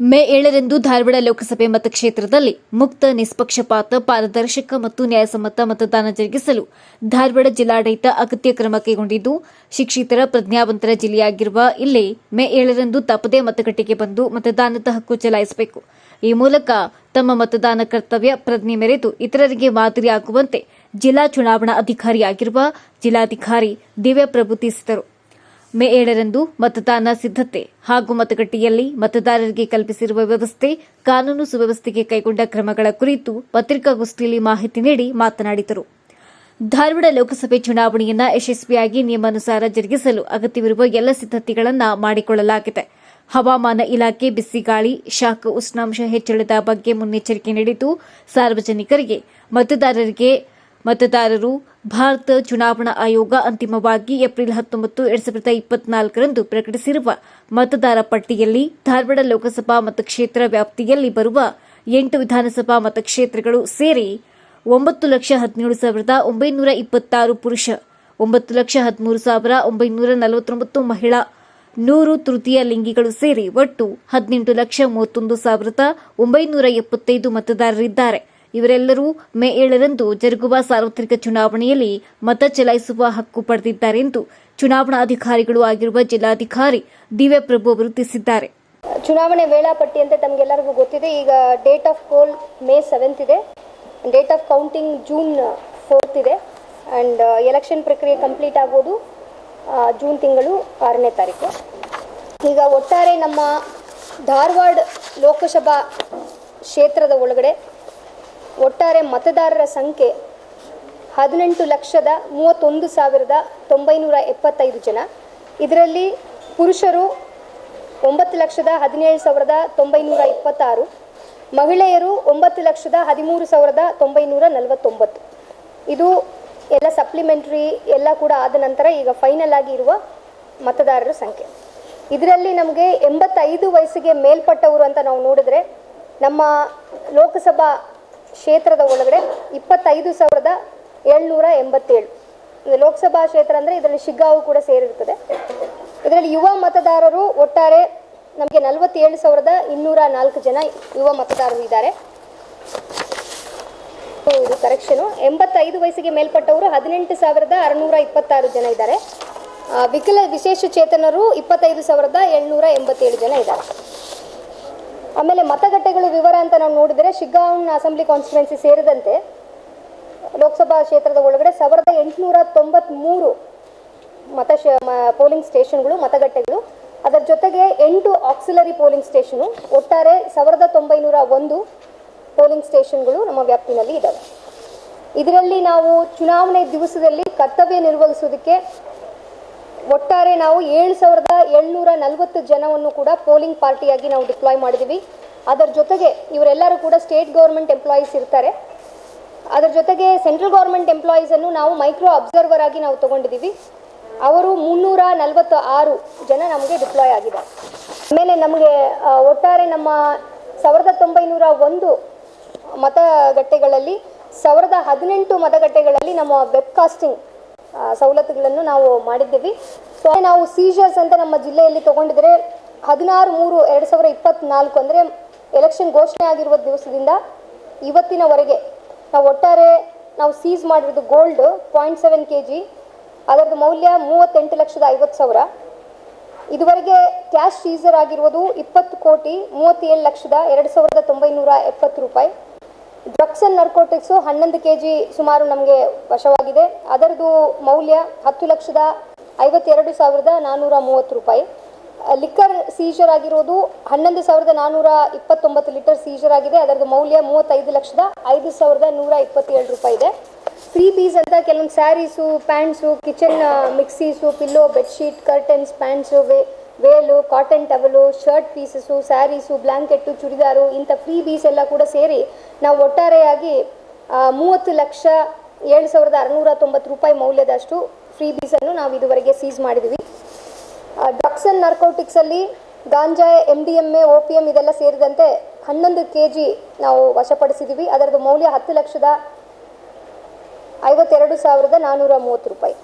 ಮೇ ಏಳರಂದು ಧಾರವಾಡ ಲೋಕಸಭೆ ಮತಕ್ಷೇತ್ರದಲ್ಲಿ ಮುಕ್ತ, ನಿಷ್ಪಕ್ಷಪಾತ, ಪಾರದರ್ಶಕ ಮತ್ತು ನ್ಯಾಯಸಮ್ಮತ ಮತದಾನ ಜರುಗಿಸಲು ಧಾರವಾಡ ಜಿಲ್ಲಾಡಳಿತ ಅಗತ್ಯ ಕ್ರಮ ಕೈಗೊಂಡಿದ್ದು, ಶಿಕ್ಷಿತರ, ಪ್ರಜ್ಞಾವಂತರ ಜಿಲ್ಲೆಯಾಗಿರುವ ಇಲ್ಲಿ ಮೇ ಏಳರಂದು ತಪ್ಪದೇ ಮತಗಟ್ಟೆಗೆ ಬಂದು ಮತದಾನದ ಹಕ್ಕು ಚಲಾಯಿಸಬೇಕು. ಈ ಮೂಲಕ ತಮ್ಮ ಮತದಾನ ಕರ್ತವ್ಯ ಪ್ರಜ್ಞೆ ಮೆರೆದು ಇತರರಿಗೆ ಮಾದರಿಯಾಗುವಂತೆ ಜಿಲ್ಲಾ ಚುನಾವಣಾ ಅಧಿಕಾರಿಯಾಗಿರುವ ಜಿಲ್ಲಾಧಿಕಾರಿ ದಿವ್ಯಪ್ರಭು ತಿಳಿಸಿದರು. ಮೇ ಏಳರಂದು ಮತದಾನ ಸಿದ್ಧತೆ ಹಾಗೂ ಮತಗಟ್ಟೆಯಲ್ಲಿ ಮತದಾರರಿಗೆ ಕಲ್ಪಿಸಿರುವ ವ್ಯವಸ್ಥೆ, ಕಾನೂನು ಸುವ್ಯವಸ್ಥೆಗೆ ಕೈಗೊಂಡ ಕ್ರಮಗಳ ಕುರಿತು ಪತ್ರಿಕಾಗೋಷ್ಠಿಯಲ್ಲಿ ಮಾಹಿತಿ ನೀಡಿ ಮಾತನಾಡಿದರು. ಧಾರವಾಡ ಲೋಕಸಭೆ ಚುನಾವಣೆಯನ್ನ ಯಶಸ್ವಿಯಾಗಿ ನಿಯಮಾನುಸಾರ ಜರುಗಿಸಲು ಅಗತ್ಯವಿರುವ ಎಲ್ಲ ಸಿದ್ಧತೆಗಳನ್ನು ಮಾಡಿಕೊಳ್ಳಲಾಗಿದೆ. ಹವಾಮಾನ ಇಲಾಖೆ ಬಿಸಿಗಾಳಿ ಶಾಖ ಉಷ್ಣಾಂಶ ಹೆಚ್ಚಳದ ಬಗ್ಗೆ ಮುನ್ನೆಚ್ಚರಿಕೆ ನೀಡಿದ್ದು ಸಾರ್ವಜನಿಕರಿಗೆ, ಮತದಾರರಿಗೆ ಮತದಾರರು ಭಾರತ ಚುನಾವಣಾ ಆಯೋಗ ಅಂತಿಮವಾಗಿ ಏಪ್ರಿಲ್ ಹತ್ತೊಂಬತ್ತು, ಎರಡ್ ಸಾವಿರದ ಇಪ್ಪತ್ನಾಲ್ಕರಂದು ಪ್ರಕಟಿಸಿರುವ ಮತದಾರ ಪಟ್ಟಿಯಲ್ಲಿ ಧಾರವಾಡ ಲೋಕಸಭಾ ಮತಕ್ಷೇತ್ರ ವ್ಯಾಪ್ತಿಯಲ್ಲಿ ಬರುವ ಎಂಟು ವಿಧಾನಸಭಾ ಮತಕ್ಷೇತ್ರಗಳು ಸೇರಿ ಒಂಬತ್ತು ಲಕ್ಷ ಹದಿನೇಳು ಸಾವಿರದ ಒಂಬೈನೂರ ಇಪ್ಪತ್ತಾರು ಪುರುಷ, ಒಂಬತ್ತು ಲಕ್ಷ ಹದಿಮೂರು ಸಾವಿರ ಒಂಬೈನೂರ ನಲವತ್ತೊಂಬತ್ತು ಮಹಿಳಾ, ನೂರು ತೃತೀಯ ಲಿಂಗಿಗಳು ಸೇರಿ ಒಟ್ಟು ಹದಿನೆಂಟು ಲಕ್ಷ ಮೂವತ್ತೊಂದು ಸಾವಿರದ ಒಂಬೈನೂರ ಎಪ್ಪತ್ತೈದು ಮತದಾರರಿದ್ದಾರೆ. ಇವರೆಲ್ಲರೂ ಮೇ ಏಳರಂದು ಜರುಗುವ ಸಾರ್ವತ್ರಿಕ ಚುನಾವಣೆಯಲ್ಲಿ ಮತ ಚಲಾಯಿಸುವ ಹಕ್ಕು ಪಡೆದಿದ್ದಾರೆ ಎಂದು ಚುನಾವಣಾಧಿಕಾರಿಗಳು ಆಗಿರುವ ಜಿಲ್ಲಾಧಿಕಾರಿ ದಿವ್ಯಪ್ರಭು ಅವರು ತಿಳಿಸಿದ್ದಾರೆ. ಚುನಾವಣೆ ವೇಳಾಪಟ್ಟಿ ಅಂತ ತಮಗೆಲ್ಲರಿಗೂ ಗೊತ್ತಿದೆ. ಈಗ date of poll May seventh ಇದೆ. Date of counting June fourth ಇದೆ. ಆ್ಯಂಡ್ ಎಲೆಕ್ಷನ್ ಪ್ರಕ್ರಿಯೆ ಕಂಪ್ಲೀಟ್ ಆಗೋದು ಜೂನ್ ತಿಂಗಳು ಆರನೇ ತಾರೀಕು. ಈಗ ಒಟ್ಟಾರೆ ನಮ್ಮ ಧಾರವಾಡ ಲೋಕಸಭಾ ಕ್ಷೇತ್ರದ ಒಳಗಡೆ ಒಟ್ಟಾರೆ ಮತದಾರರ ಸಂಖ್ಯೆ ಹದಿನೆಂಟು ಲಕ್ಷದ ಮೂವತ್ತೊಂದು ಸಾವಿರದ ತೊಂಬೈನೂರ ಎಪ್ಪತ್ತೈದು ಜನ. ಇದರಲ್ಲಿ ಪುರುಷರು ಒಂಬತ್ತು ಲಕ್ಷದ ಹದಿನೇಳು ಸಾವಿರದ ತೊಂಬೈನೂರ ಇಪ್ಪತ್ತಾರು. ಮಹಿಳೆಯರು ಒಂಬತ್ತು ಲಕ್ಷದ ಹದಿಮೂರು ಸಾವಿರದ ತೊಂಬೈನೂರ ನಲವತ್ತೊಂಬತ್ತು. ಇದು ಎಲ್ಲ ಸಪ್ಲಿಮೆಂಟ್ರಿ ಎಲ್ಲ ಕೂಡ ಆದ ನಂತರ ಈಗ ಫೈನಲ್ ಆಗಿ ಇರುವ ಮತದಾರರ ಸಂಖ್ಯೆ. ಇದರಲ್ಲಿ ನಮಗೆ ಎಂಬತ್ತೈದು ವಯಸ್ಸಿಗೆ ಮೇಲ್ಪಟ್ಟವರು ಅಂತ ನಾವು ನೋಡಿದ್ರೆ ನಮ್ಮ ಲೋಕಸಭಾ ಕ್ಷೇತ್ರದ ಒಳಗಡೆ ಇಪ್ಪತ್ತೈದು ಸಾವಿರದ ಏಳ್ನೂರ ಎಂಬತ್ತೇಳು. ಲೋಕಸಭಾ ಕ್ಷೇತ್ರ ಅಂದರೆ ಇದರಲ್ಲಿ ಶಿಗ್ಗಾವು ಕೂಡ ಸೇರಿರ್ತದೆ ಇದರಲ್ಲಿ ಯುವ ಮತದಾರರು ಒಟ್ಟಾರೆ ನಮಗೆ ನಲವತ್ತೇಳು ಸಾವಿರದ ಇನ್ನೂರ ನಾಲ್ಕು ಜನ ಯುವ ಮತದಾರರು ಇದ್ದಾರೆ. ಇದು ಕರೆಕ್ಷನು ಎಂಬತ್ತೈದು ವಯಸ್ಸಿಗೆ ಮೇಲ್ಪಟ್ಟವರು ಹದಿನೆಂಟು ಸಾವಿರದ ಅರುನೂರ ಇಪ್ಪತ್ತಾರು ಜನ ಇದ್ದಾರೆ. ವಿಕಲ ವಿಶೇಷ ಚೇತನರು ಇಪ್ಪತ್ತೈದು ಸಾವಿರದ ಏಳ್ನೂರ ಎಂಬತ್ತೇಳು ಜನ ಇದ್ದಾರೆ. ಆಮೇಲೆ ಮತಗಟ್ಟೆಗಳ ವಿವರ ಅಂತ ನಾವು ನೋಡಿದರೆ ಶಿಗ್ಗಾಂವ್ ಅಸೆಂಬ್ಲಿ ಕಾನ್ಸ್ಟಿಟ್ಯುವೆನ್ಸಿ ಸೇರಿದಂತೆ ಲೋಕಸಭಾ ಕ್ಷೇತ್ರದ ಒಳಗಡೆ ಸಾವಿರದ ಎಂಟುನೂರ ತೊಂಬತ್ಮೂರು ಮತ ಪೋಲಿಂಗ್ ಸ್ಟೇಷನ್ಗಳು, ಮತಗಟ್ಟೆಗಳು. ಅದರ ಜೊತೆಗೆ ಎಂಟು ಆಕ್ಸಿಲರಿ ಪೋಲಿಂಗ್ ಸ್ಟೇಷನು, ಒಟ್ಟಾರೆ ಸಾವಿರದ ತೊಂಬೈನೂರ ಒಂದು ಪೋಲಿಂಗ್ ಸ್ಟೇಷನ್ಗಳು ನಮ್ಮ ವ್ಯಾಪ್ತಿನಲ್ಲಿ ಇದ್ದಾವೆ ಇದರಲ್ಲಿ ನಾವು ಚುನಾವಣೆ ದಿವಸದಲ್ಲಿ ಕರ್ತವ್ಯ ನಿರ್ವಹಿಸೋದಕ್ಕೆ ಒಟ್ಟಾರೆ ನಾವು ಏಳು ಸಾವಿರದ ಏಳ್ನೂರ ನಲವತ್ತು ಜನವನ್ನು ಕೂಡ ಪೋಲಿಂಗ್ ಪಾರ್ಟಿಯಾಗಿ ನಾವು ಡಿಪ್ಲಾಯ್ ಮಾಡಿದ್ದೀವಿ ಅದರ ಜೊತೆಗೆ ಇವರೆಲ್ಲರೂ ಕೂಡ ಸ್ಟೇಟ್ ಗೌರ್ಮೆಂಟ್ ಎಂಪ್ಲಾಯೀಸ್ ಇರ್ತಾರೆ. ಅದರ ಜೊತೆಗೆ ಸೆಂಟ್ರಲ್ ಗೌರ್ಮೆಂಟ್ ಎಂಪ್ಲಾಯೀಸನ್ನು ನಾವು ಮೈಕ್ರೋ ಅಬ್ಸರ್ವರ್ ಆಗಿ ನಾವು ತಗೊಂಡಿದ್ದೀವಿ ಅವರು ಮುನ್ನೂರ ನಲವತ್ತು ಆರು ಜನ ನಮಗೆ ಡಿಪ್ಲಾಯ್ ಆಗಿದೆ ಆಮೇಲೆ ನಮಗೆ ಒಟ್ಟಾರೆ ನಮ್ಮ ಸಾವಿರದ ತೊಂಬೈನೂರ ಒಂದು ಮತಗಟ್ಟೆಗಳಲ್ಲಿ, ಸಾವಿರದ ಹದಿನೆಂಟು ಮತಗಟ್ಟೆಗಳಲ್ಲಿ ನಮ್ಮ ವೆಬ್ ಕಾಸ್ಟಿಂಗ್ ಸವಲತ್ತುಗಳನ್ನು ನಾವು ಮಾಡಿದ್ದೀವಿ. ಸೊ ನಾವು ಸೀಜರ್ಸ್ ಅಂತ ನಮ್ಮ ಜಿಲ್ಲೆಯಲ್ಲಿ ತಗೊಂಡಿದ್ರೆ ಹದಿನಾರು ಮೂರು ಎರಡು ಸಾವಿರ ಇಪ್ಪತ್ನಾಲ್ಕು ಅಂದರೆ ಎಲೆಕ್ಷನ್ ಘೋಷಣೆ ಆಗಿರುವ ದಿವಸದಿಂದ ಇವತ್ತಿನವರೆಗೆ ನಾವು ಒಟ್ಟಾರೆ ನಾವು ಸೀಸ್ ಮಾಡಿರೋದು gold point seven K G ಅದರದ್ದು ಮೌಲ್ಯ ಮೂವತ್ತೆಂಟು ಲಕ್ಷದ ಐವತ್ತು ಸಾವಿರ. ಇದುವರೆಗೆ ಕ್ಯಾಶ್ ಸೀಸರ್ ಆಗಿರುವುದು ಇಪ್ಪತ್ತು ಕೋಟಿ ಮೂವತ್ತೇಳು ಲಕ್ಷದ ಎರಡು ಸಾವಿರದ ತೊಂಬೈನೂರ ಎಪ್ಪತ್ತು ರೂಪಾಯಿ. ಡ್ರಗ್ಸ್ ಅಂಡ್ ನರ್ಕೋಟಿಕ್ಸು ಹನ್ನೊಂದು ಕೆ ಜಿ ಸುಮಾರು ನಮಗೆ ವಶವಾಗಿದೆ. ಅದರದು ಮೌಲ್ಯ ಹತ್ತು ಲಕ್ಷದ ಐವತ್ತೆರಡು ಸಾವಿರದ ನಾನ್ನೂರ ಮೂವತ್ತು ರೂಪಾಯಿ. ಲಿಕ್ಕರ್ ಸೀಜರ್ ಆಗಿರೋದು ಹನ್ನೊಂದು ಸಾವಿರದ ನಾನ್ನೂರ ಇಪ್ಪತ್ತೊಂಬತ್ತು ಲೀಟರ್ ಸೀಜರ್ ಆಗಿದೆ. ಅದರದ್ದು ಮೌಲ್ಯ ಮೂವತ್ತೈದು ಲಕ್ಷದ ಐದು ಸಾವಿರದ ನೂರ ಇಪ್ಪತ್ತೇಳು ರೂಪಾಯಿ ಇದೆ. ಫ್ರೀ ಪೀಸ್ ಅಂತ ಕೆಲವೊಂದು saris, pants, kitchen mixies, pillow, bedsheet, curtains, pants, way Velu cotton towel shirt pieces saris blanket churidar ಇಂಥ ಫ್ರೀ ಬೀಸ್ ಎಲ್ಲ ಕೂಡ ಸೇರಿ ನಾವು ಒಟ್ಟಾರೆಯಾಗಿ ಮೂವತ್ತು ಲಕ್ಷ ಏಳು ಸಾವಿರದ ಅರುನೂರ ತೊಂಬತ್ತು ರೂಪಾಯಿ ಮೌಲ್ಯದಷ್ಟು ಫ್ರೀ ಬೀಸನ್ನು ನಾವು ಇದುವರೆಗೆ ಸೀಸ್ ಮಾಡಿದ್ವಿ. Drugs and ನರ್ಕೋಟಿಕ್ಸಲ್ಲಿ ganja M D M A O P M ಇದೆಲ್ಲ ಸೇರಿದಂತೆ ಹನ್ನೊಂದು ಕೆ ಜಿ ನಾವು ವಶಪಡಿಸಿದ್ದೀವಿ ಅದರದ್ದು ಮೌಲ್ಯ ಹತ್ತು ಲಕ್ಷದ ಐವತ್ತೆರಡು ಸಾವಿರದ ನಾನ್ನೂರ ಮೂವತ್ತು ರೂಪಾಯಿ.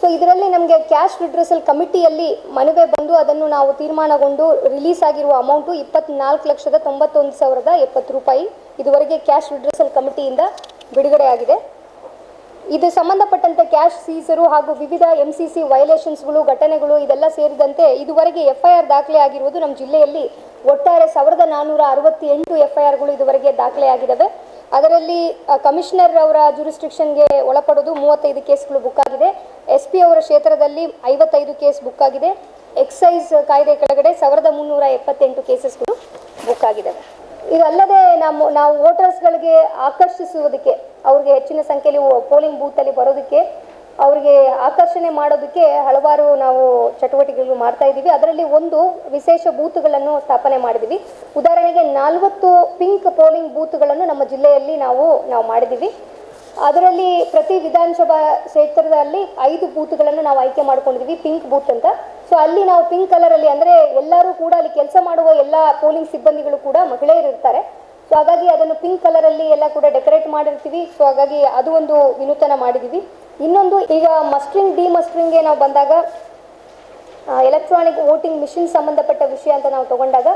ಸೊ ಇದರಲ್ಲಿ ನಮಗೆ ಕ್ಯಾಶ್ ರಿಡ್ರೆಸಲ್ ಕಮಿಟಿಯಲ್ಲಿ ಮನವಿ ಬಂದು ಅದನ್ನು ನಾವು ತೀರ್ಮಾನಗೊಂಡು ರಿಲೀಸ್ ಆಗಿರುವ ಅಮೌಂಟು ಇಪ್ಪತ್ನಾಲ್ಕು ಲಕ್ಷದ ತೊಂಬತ್ತೊಂದು ಸಾವಿರದ ಎಪ್ಪತ್ತು ರೂಪಾಯಿ. ಇದುವರೆಗೆ ಕ್ಯಾಶ್ ವಿಡ್ರೆಸಲ್ ಕಮಿಟಿಯಿಂದ ಬಿಡುಗಡೆ ಆಗಿದೆ ಇದು ಸಂಬಂಧಪಟ್ಟಂತೆ ಕ್ಯಾಶ್ ಸೀಸರು ಹಾಗೂ ವಿವಿಧ ಎಂ ಸಿ ಸಿ ವೈಲೇಷನ್ಸ್ಗಳು ಘಟನೆಗಳು ಇದೆಲ್ಲ ಸೇರಿದಂತೆ ಇದುವರೆಗೆ ಎಫ್ ಐ ಆರ್ ದಾಖಲೆ ಆಗಿರುವುದು ನಮ್ಮ ಜಿಲ್ಲೆಯಲ್ಲಿ ಒಟ್ಟಾರೆ ಸಾವಿರದ ನಾನ್ನೂರ ಅರವತ್ತೆಂಟು ಎಫ್ ಐ ಆರ್ಗಳು ಇದುವರೆಗೆ ದಾಖಲೆಯಾಗಿದ್ದಾವೆ ಅದರಲ್ಲಿ ಕಮಿಷನರ್ ಅವರ ಜುರಿಸ್ಟ್ರಿಕ್ಷನ್ಗೆ ಒಳಪಡೋದು ಮೂವತ್ತೈದು ಕೇಸ್ಗಳು ಬುಕ್ ಆಗಿದೆ. ಎಸ್ ಪಿ ಅವರ ಕ್ಷೇತ್ರದಲ್ಲಿ ಐವತ್ತೈದು ಕೇಸ್ ಬುಕ್ ಆಗಿದೆ. ಎಕ್ಸೈಸ್ ಕಾಯ್ದೆ ಕೆಳಗಡೆ ಸಾವಿರದ ಮುನ್ನೂರ ಎಪ್ಪತ್ತೆಂಟು ಕೇಸಸ್ಗಳು ಬುಕ್ ಆಗಿದ್ದಾವೆ ಇದಲ್ಲದೆ ನಮ್ಮ, ನಾವು ವೋಟರ್ಸ್ಗಳಿಗೆ ಆಕರ್ಷಿಸುವುದಕ್ಕೆ, ಅವ್ರಿಗೆ ಹೆಚ್ಚಿನ ಸಂಖ್ಯೆಯಲ್ಲಿ ಪೋಲಿಂಗ್ ಬೂತಲ್ಲಿ ಬರೋದಕ್ಕೆ ಅವರಿಗೆ ಆಕರ್ಷಣೆ ಮಾಡೋದಕ್ಕೆ ಹಲವಾರು ನಾವು ಚಟುವಟಿಕೆಗಳು ಮಾಡ್ತಾ ಇದ್ದೀವಿ. ಅದರಲ್ಲಿ ಒಂದು ವಿಶೇಷ ಬೂತ್ಗಳನ್ನು ಸ್ಥಾಪನೆ ಮಾಡಿದ್ದೀವಿ. ಉದಾಹರಣೆಗೆ ನಾಲ್ವತ್ತು ಪಿಂಕ್ ಪೋಲಿಂಗ್ ಬೂತ್ಗಳನ್ನು ನಮ್ಮ ಜಿಲ್ಲೆಯಲ್ಲಿ ನಾವು ನಾವು ಮಾಡಿದ್ದೀವಿ. ಅದರಲ್ಲಿ ಪ್ರತಿ ವಿಧಾನಸಭಾ ಕ್ಷೇತ್ರದಲ್ಲಿ ಐದು ಬೂತ್ಗಳನ್ನು ನಾವು ಆಯ್ಕೆ ಮಾಡ್ಕೊಂಡಿದ್ವಿ ಪಿಂಕ್ ಬೂತ್ ಅಂತ. ಸೊ, ಅಲ್ಲಿ ನಾವು ಪಿಂಕ್ ಕಲರಲ್ಲಿ ಅಂದರೆ ಎಲ್ಲರೂ ಕೂಡ ಅಲ್ಲಿ ಕೆಲಸ ಮಾಡುವ ಎಲ್ಲ ಪೋಲಿಂಗ್ ಸಿಬ್ಬಂದಿಗಳು ಕೂಡ ಮಹಿಳೆಯರು ಇರ್ತಾರೆ. ಸೊ, ಹಾಗಾಗಿ ಅದನ್ನು ಪಿಂಕ್ ಕಲರಲ್ಲಿ ಎಲ್ಲ ಕೂಡ ಡೆಕೋರೇಟ್ ಮಾಡಿರ್ತೀವಿ. ಸೊ, ಹಾಗಾಗಿ ಅದು ಒಂದು ವಿನೂತನ ಮಾಡಿದ್ದೀವಿ. ಇನ್ನೊಂದು, ಈಗ ಮಸ್ಟ್ರಿಂಗ್ ಡಿ ಮಸ್ಟ್ರಿಂಗ್ಗೆ ನಾವು ಬಂದಾಗ ಎಲೆಕ್ಟ್ರಾನಿಕ್ ವೋಟಿಂಗ್ ಮಿಷಿನ್ ಸಂಬಂಧಪಟ್ಟ ವಿಷಯ ಅಂತ ನಾವು ತಗೊಂಡಾಗ,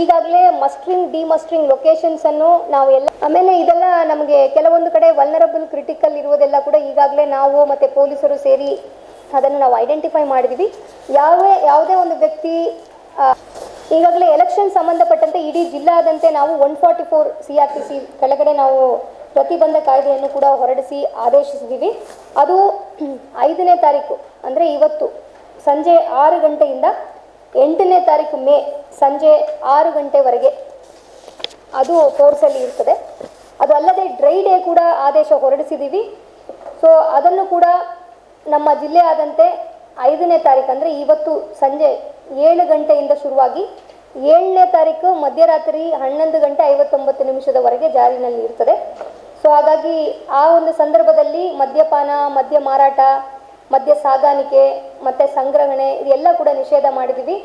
ಈಗಾಗಲೇ ಮಸ್ಟ್ರಿಂಗ್ ಡಿ ಮಸ್ಟ್ರಿಂಗ್ ಲೊಕೇಶನ್ಸ್ ಅನ್ನು ನಾವು ಎಲ್ಲ ಆಮೇಲೆ ಇದೆಲ್ಲ ನಮಗೆ ಕೆಲವೊಂದು ಕಡೆ ವಲ್ನರಬಲ್ ಕ್ರಿಟಿಕಲ್ ಇರುವುದೆಲ್ಲ ಕೂಡ ಈಗಾಗಲೇ ನಾವು ಮತ್ತೆ ಪೊಲೀಸರು ಸೇರಿ ಅದನ್ನು ನಾವು ಐಡೆಂಟಿಫೈ ಮಾಡಿದ್ದೀವಿ ಯಾವ ಯಾವುದೇ ಒಂದು ವ್ಯಕ್ತಿ ಈಗಾಗಲೇ ಎಲೆಕ್ಷನ್ ಸಂಬಂಧಪಟ್ಟಂತೆ ಇಡೀ ಜಿಲ್ಲಾದಂತೆ ನಾವು one forty four C R T C ಕೆಳಗಡೆ ನಾವು ಪ್ರತಿಬಂಧ ಕಾಯ್ದೆಯನ್ನು ಕೂಡ ಹೊರಡಿಸಿ ಆದೇಶಿಸಿದ್ದೀವಿ. ಅದು ಐದನೇ ತಾರೀಕು, ಅಂದರೆ ಇವತ್ತು ಸಂಜೆ ಆರು ಗಂಟೆಯಿಂದ ಎಂಟನೇ ತಾರೀಕು ಮೇ ಸಂಜೆ ಆರು ಗಂಟೆವರೆಗೆ ಅದು ಫೋರ್ಸಲ್ಲಿ ಇರ್ತದೆ. ಅದು ಅಲ್ಲದೆ ಡ್ರೈ ಡೇ ಕೂಡ ಆದೇಶ ಹೊರಡಿಸಿದ್ದೀವಿ. ಸೊ ಅದನ್ನು ಕೂಡ ನಮ್ಮ ಜಿಲ್ಲೆ ಆದಂತೆ ಐದನೇ ತಾರೀಕು, ಅಂದರೆ ಇವತ್ತು ಸಂಜೆ ಏಳು ಗಂಟೆಯಿಂದ ಶುರುವಾಗಿ ಏಳನೇ ತಾರೀಕು ಮಧ್ಯರಾತ್ರಿ ಹನ್ನೊಂದು ಗಂಟೆ ಐವತ್ತೊಂಬತ್ತು ನಿಮಿಷದವರೆಗೆ ಜಾರಿನಲ್ಲಿ ಇರ್ತದೆ. ಸೊ ಹಾಗಾಗಿ ಆ ಒಂದು ಸಂದರ್ಭದಲ್ಲಿ ಮದ್ಯಪಾನ, ಮದ್ಯ ಮಾರಾಟ, ಮದ್ಯ ಸಾಗಾಣಿಕೆ, ಮತ್ತು ಸಂಗ್ರಹಣೆ ಇದೆಲ್ಲ ಕೂಡ ನಿಷೇಧ ಮಾಡಿದ್ದೀವಿ.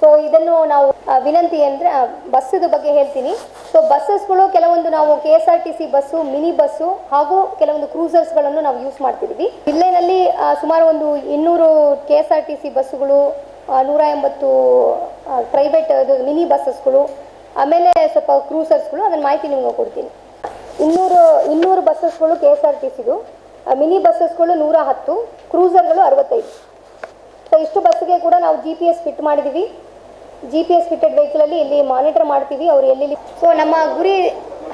ಸೊ ಇದನ್ನು ನಾವು ವಿನಂತಿ ಅಂದರೆ ಬಸ್ಸದ ಬಗ್ಗೆ ಹೇಳ್ತೀನಿ. ಸೊ ಬಸ್ಸಸ್ಗಳು ಕೆಲವೊಂದು ನಾವು K S R T C bus, mini bus ಹಾಗೂ ಕೆಲವೊಂದು ಕ್ರೂಸರ್ಸ್ಗಳನ್ನು ನಾವು ಯೂಸ್ ಮಾಡ್ತಿದ್ದೀವಿ. ಜಿಲ್ಲೆಯಲ್ಲಿ ಸುಮಾರು ಒಂದು ಇನ್ನೂರು K S R T C ಬಸ್ಸುಗಳು ನೂರ ಎಂಬತ್ತು ಪ್ರೈವೇಟ್ ಮಿನಿ ಬಸ್ಸಸ್ಗಳು, ಆಮೇಲೆ ಸ್ವಲ್ಪ ಕ್ರೂಸರ್ಸ್ಗಳು ಅದನ್ನು ಮಾಹಿತಿ ನಿಮಗೆ ಕೊಡ್ತೀನಿ. ಇನ್ನೂರು ಇನ್ನೂರು ಬಸ್ಸಸ್ಗಳು ಕೆ ಎಸ್ ಆರ್ ಟಿ ಸಿದು ಮಿನಿ ಬಸ್ಸಸ್ಗಳು ನೂರ ಹತ್ತು, ಕ್ರೂಸರ್ಗಳು ಅರವತ್ತೈದು. ಸೊ ಇಷ್ಟು ಬಸ್ಸಿಗೆ ಕೂಡ ನಾವು ಜಿ ಪಿ ಎಸ್ ಫಿಟ್ ಮಾಡಿದ್ದೀವಿ ಜಿ ಪಿ ಎಸ್ ಫಿಟೆಡ್ ವೆಹಿಕಲಲ್ಲಿ ಇಲ್ಲಿ ಮಾನಿಟರ್ ಮಾಡ್ತೀವಿ, ಅವರು ಎಲ್ಲೆಲ್ಲಿ ಸೊ ನಮ್ಮ ಗುರಿ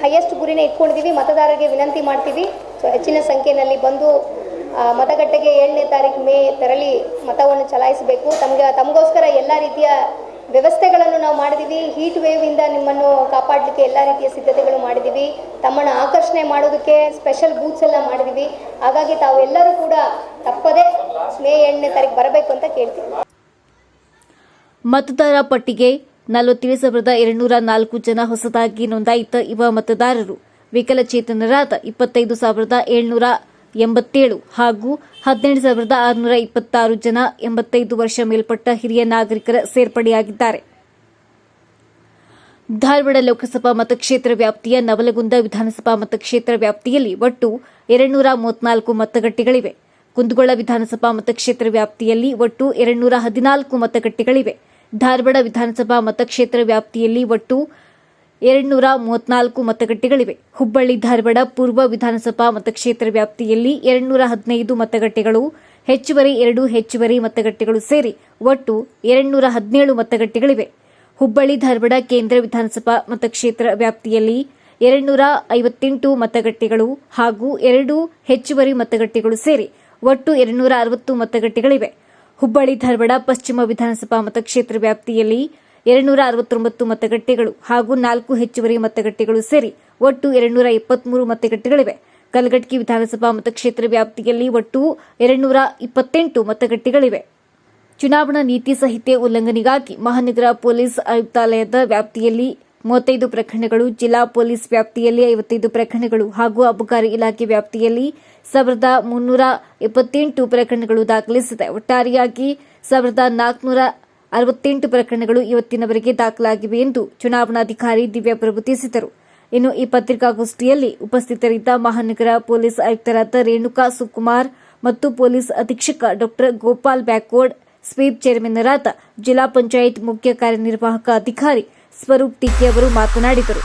ಹೈಯೆಸ್ಟ್ ಗುರಿನೇ ಇಟ್ಕೊಂಡಿದ್ದೀವಿ ಮತದಾರರಿಗೆ ವಿನಂತಿ ಮಾಡ್ತೀವಿ. ಸೊ ಹೆಚ್ಚಿನ ಸಂಖ್ಯೆಯಲ್ಲಿ ಬಂದು ಮತಗಟ್ಟೆಗೆ ಏಳನೇ ತಾರೀಕು ಮೇ ತೆರಳಿ ಮತವನ್ನು ಚಲಾಯಿಸಬೇಕು. ತಮಗೆ, ತಮಗೋಸ್ಕರ ಎಲ್ಲ ರೀತಿಯ ವ್ಯವಸ್ಥೆಗಳನ್ನು ನಾವು ಮಾಡಿದ್ದೀವಿ. ಹೀಟ್ ವೇವಿಂದ ನಿಮ್ಮನ್ನು ಕಾಪಾಡಲಿಕ್ಕೆ ಎಲ್ಲ ರೀತಿಯ ಸಿದ್ಧತೆಗಳು ಮಾಡಿದ್ದೀವಿ. ತಮ್ಮನ್ನು ಆಕರ್ಷಣೆ ಮಾಡೋದಕ್ಕೆ ಸ್ಪೆಷಲ್ ಬೂತ್ಸ್ ಎಲ್ಲ ಮಾಡಿದ್ದೀವಿ. ಹಾಗಾಗಿ ತಾವೆಲ್ಲರೂ ಕೂಡ ತಪ್ಪದೇ ಮೇ ಎಂಟನೇ ತಾರೀಕು ಬರಬೇಕು ಅಂತ ಕೇಳ್ತೀವಿ. ಮತದಾರ ಪಟ್ಟಿಗೆ ನಲವತ್ತೇಳು ಸಾವಿರದ ಎರಡುನೂರ ನಾಲ್ಕು ಜನ ಹೊಸದಾಗಿ ನೋಂದಾಯಿತ ಯುವ ಮತದಾರರು. ವಿಕಲಚೇತನರಾದ ಇಪ್ಪತ್ತೈದು ಸಾವಿರದ ಏಳ್ನೂರ ಎಂಬತ್ತೇಳು ಹಾಗೂ ಹದಿನೆಂಟು ಸಾವಿರದ ಆರುನೂರ ಇಪ್ಪತ್ತಾರು ಜನ ಎಂಬತ್ತೈದು ವರ್ಷ ಮೇಲ್ಪಟ್ಟ ಹಿರಿಯ ನಾಗರಿಕರ ಸೇರ್ಪಡೆಯಾಗಿದ್ದಾರೆ. ಧಾರವಾಡ ಲೋಕಸಭಾ ಮತಕ್ಷೇತ್ರ ವ್ಯಾಪ್ತಿಯ ನವಲಗುಂದ ವಿಧಾನಸಭಾ ಮತಕ್ಷೇತ್ರ ವ್ಯಾಪ್ತಿಯಲ್ಲಿ ಒಟ್ಟು ಎರಡ್ನೂರ ಮೂವತ್ನಾಲ್ಕು ಮತಗಟ್ಟೆಗಳಿವೆ. ಕುಂದಗೋಳ ವಿಧಾನಸಭಾ ಮತಕ್ಷೇತ್ರ ವ್ಯಾಪ್ತಿಯಲ್ಲಿ ಒಟ್ಟು ಎರಡ್ನೂರ ಹದಿನಾಲ್ಕು ಮತಗಟ್ಟೆಗಳಿವೆ. ಧಾರವಾಡ ವಿಧಾನಸಭಾ ಮತಕ್ಷೇತ್ರ ವ್ಯಾಪ್ತಿಯಲ್ಲಿ ಒಟ್ಟು ಎರಡ್ನೂರ ಮೂವತ್ನಾಲ್ಕು ಮತಗಟ್ಟೆಗಳಿವೆ. ಹುಬ್ಬಳ್ಳಿ, ಧಾರವಾಡ, ಪೂರ್ವ ವಿಧಾನಸಭಾ ಮತಕ್ಷೇತ್ರ ವ್ಯಾಪ್ತಿಯಲ್ಲಿ ಎರಡ್ನೂರ ಹದಿನೈದು ಮತಗಟ್ಟೆಗಳು, ಹೆಚ್ಚುವರಿ ಎರಡು, ಹೆಚ್ಚುವರಿ ಮತಗಟ್ಟೆಗಳು ಸೇರಿ ಒಟ್ಟು ಎರಡ್ನೂರ ಹದಿನೇಳು ಮತಗಟ್ಟೆಗಳಿವೆ. ಹುಬ್ಬಳ್ಳಿ, ಧಾರವಾಡ ಕೇಂದ್ರ ವಿಧಾನಸಭಾ ಮತಕ್ಷೇತ್ರ ವ್ಯಾಪ್ತಿಯಲ್ಲಿ ಎರಡ್ನೂರ ಐವತ್ತೆಂಟು ಮತಗಟ್ಟೆಗಳು ಹಾಗೂ ಎರಡು ಹೆಚ್ಚುವರಿ ಮತಗಟ್ಟೆಗಳು ಸೇರಿ ಒಟ್ಟು ಎರಡ್ನೂರ ಅರವತ್ತು ಮತಗಟ್ಟೆಗಳಿವೆ. ಹುಬ್ಬಳ್ಳಿ, ಧಾರವಾಡ ಪಶ್ಚಿಮ ವಿಧಾನಸಭಾ ಮತಕ್ಷೇತ್ರ ವ್ಯಾಪ್ತಿಯಲ್ಲಿ ಎರಡ್ನೂರ ಅರವತ್ತೊಂಬತ್ತು ಮತಗಟ್ಟೆಗಳು ಹಾಗೂ ನಾಲ್ಕು ಹೆಚ್ಚುವರಿ ಮತಗಟ್ಟೆಗಳು ಸೇರಿ ಒಟ್ಟು ಎರಡ್ನೂರ ಇಪ್ಪತ್ಮೂರು ಮತಗಟ್ಟೆಗಳಿವೆ. ಕಲಘಟಕಿ ವಿಧಾನಸಭಾ ಮತಕ್ಷೇತ್ರ ವ್ಯಾಪ್ತಿಯಲ್ಲಿ ಒಟ್ಟು ಎರಡ್ನೂರ ಇಪ್ಪತ್ತೆಂಟು ಮತಗಟ್ಟೆಗಳಿವೆ. ಚುನಾವಣಾ ನೀತಿ ಸಂಹಿತೆ ಉಲ್ಲಂಘನೆಗಾಗಿ ಮಹಾನಗರ ಪೊಲೀಸ್ ಆಯುಕ್ತಾಲಯದ ವ್ಯಾಪ್ತಿಯಲ್ಲಿ ಮೂವತ್ತೈದು ಪ್ರಕರಣಗಳು, ಜಿಲ್ಲಾ ಪೊಲೀಸ್ ವ್ಯಾಪ್ತಿಯಲ್ಲಿ ಐವತ್ತೈದು ಪ್ರಕರಣಗಳು ಹಾಗೂ ಅಬಕಾರಿ ಇಲಾಖೆ ವ್ಯಾಪ್ತಿಯಲ್ಲಿ ಸಾವಿರದ ಮುನ್ನೂರ ಎಪ್ಪತ್ತೆಂಟು ಪ್ರಕರಣಗಳು ದಾಖಲಿಸಿದೆ. ಒಟ್ಟಾರೆಯಾಗಿ ಸಾವಿರದ ನಾಲ್ಕುನೂರ ಅರವತ್ತೆಂಟು ಪ್ರಕರಣಗಳು ಇವತ್ತಿನವರೆಗೆ ದಾಖಲಾಗಿವೆ ಎಂದು ಚುನಾವಣಾಧಿಕಾರಿ ದಿವ್ಯಾ ಪ್ರಭು ತಿಳಿಸಿದರು. ಇನ್ನು ಈ ಪತ್ರಿಕಾಗೋಷ್ಠಿಯಲ್ಲಿ ಉಪಸ್ಥಿತರಿದ್ದ ಮಹಾನಗರ ಪೊಲೀಸ್ ಆಯುಕ್ತರಾದ ರೇಣುಕಾ ಸುಕುಮಾರ್ ಮತ್ತು ಪೊಲೀಸ್ ಅಧೀಕ್ಷಕ ಡಾಕ್ಟರ್ ಗೋಪಾಲ್ ಬ್ಯಾಕ್ವರ್ಡ್, ಸ್ವೀಪ್ ಚೇರ್ಮನ್ನರಾದ ಜಿಲ್ಲಾ ಪಂಚಾಯತ್ ಮುಖ್ಯ ಕಾರ್ಯನಿರ್ವಾಹಕ ಅಧಿಕಾರಿ ಸ್ವರೂಪ್ ಟಿಕೆ ಅವರು ಮಾತನಾಡಿದರು.